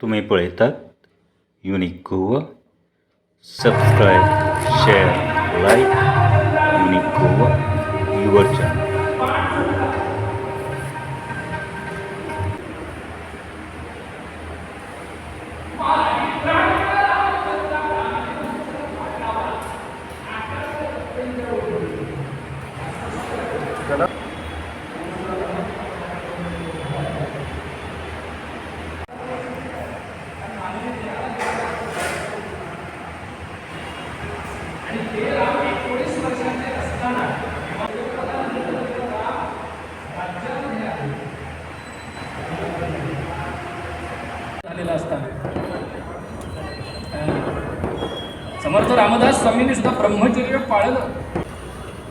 तुम्ही पळयतात unique Goa. Subscribe share like unique Goa your channel झालेला समर्थ रामदास स्वामींनी सुद्धा ब्रह्मचर्य पाळलं.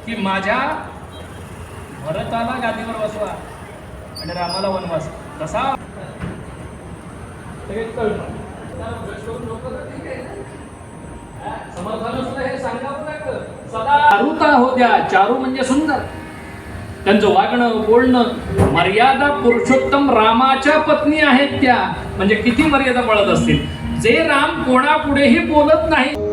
की माझ्या भरताला गादीवर बसवा आणि रामाला वनवास कसा? हे कळलं. आता चारुता होत्या चारू म्हणजे सुंदर. त्यांचं वागणं बोलणं मर्यादा पुरुषोत्तम रामाच्या पत्नी आहेत त्या. म्हणजे किती मर्यादा पळत असतील? जे राम कोणापुढेही बोलत नाही.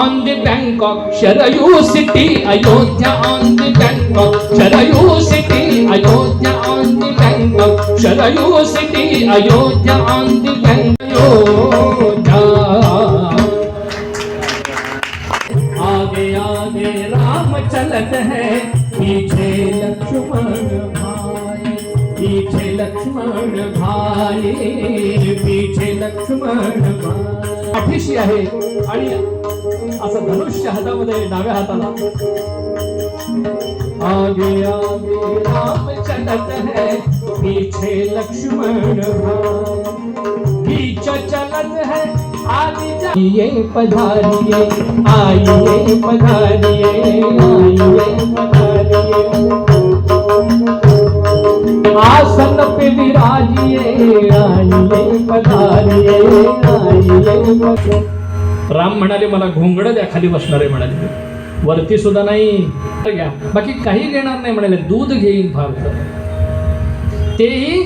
On the bank of Saryu city Ayodhya on the bank of Saryu city Ayodhya on the bank of Saryu city Ayodhya on the bank Ayodhya आगे आगे राम चलत है पीछे लक्ष्मण भाई पीछे लक्ष्मण भाई पीछे लक्ष्मण भाई। पाठीशी आहे. आणि असं धनुष्य हातामध्ये डाव्या हाताला. आगे आगे राम चलत है, पीछे लक्ष्मण बीच चलत है, आगे जाइए पधारिए, आइए पधारिए आइए पधारिए. आसन पे विराजिए, आइए पधारिए आइए पधारिए. राम म्हणाले मला घोंगड द्या खाली बसणारे म्हणाले. वरती सुद्धा नाही. घ्या बाकी काही घेणार नाही म्हणाले. दूध घेईन फार तर. तेही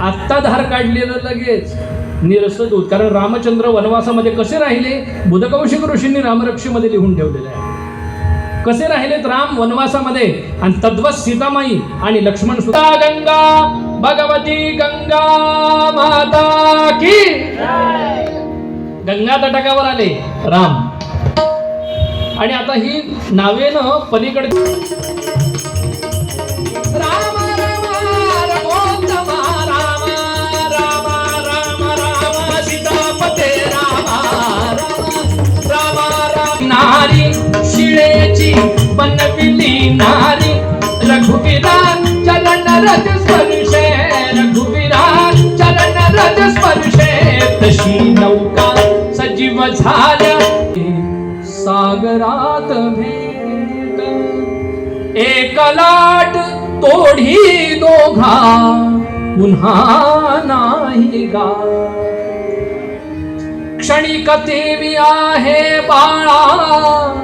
आत्ता धार काढलेलं लगेच. निरस दूध. कारण रामचंद्र वनवासामध्ये कसे राहिले? बुधकौशिक ऋषींनी रामरक्षीमध्ये लिहून ठेवलेले आहे. कसे राहिलेत राम वनवासामध्ये? आणि तद्वत सीतामाई आणि लक्ष्मण सुद्धा. गंगा भगवती गंगा माता की गंगा तटाकावर आले. राम. आणि आता ही नावेनं पलीकडे नारी शिळेची बनविली नारी रघुवीरा चलन रज झाल्या. सागरात भेट. एक लाट तोढी दोघा. पुन्हा नाही गा. क्षणिक देवी आहे बाळा.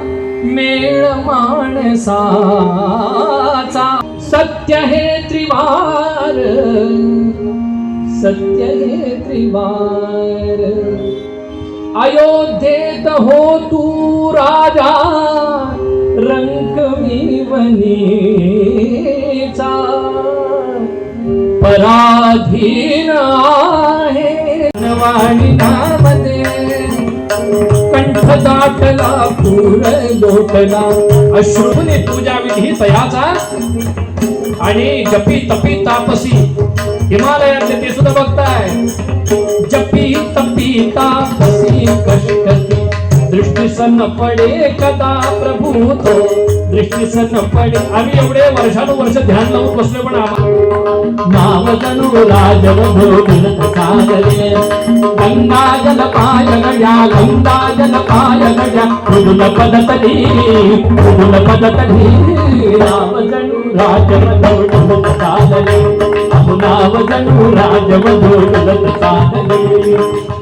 मेळ माणसाचा. सत्य हे त्रिवार. सत्य हे त्रिवार. अयोध्येत हो तू राजा रंगमीवनीचा वनीचा. पराधीन आहे वाणी नामदे. कंठ दाटला पूर लोटला. अश्रूने तुझ्या विधी तयाचा. आणि जपी तपी तापसी. हिमालयातले ते सुद्धा बघताय. सीता तापसी कष्टती। दृष्टी सन पडे कदा प्रभू तो। दृष्टी सन पडे। आम्ही एवढे वर्षानुवर्ष ध्यान लावून बसलो पण आम्हाला नाव राजव राजवधून सागरे। गंगा जल पाय गड्या गंगा जल पाय गड्या मृदुल पदतली मृदुल पदतली नाव तनु राजव राजवधून सागरे। नाव तनु राजव राजवधून सागरे।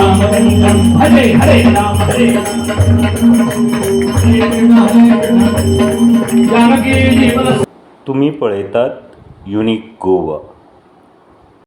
अच्युतं हरे हरे राम हरे जानकी जीवन तुम्ही पळयतात युनिक गोवा.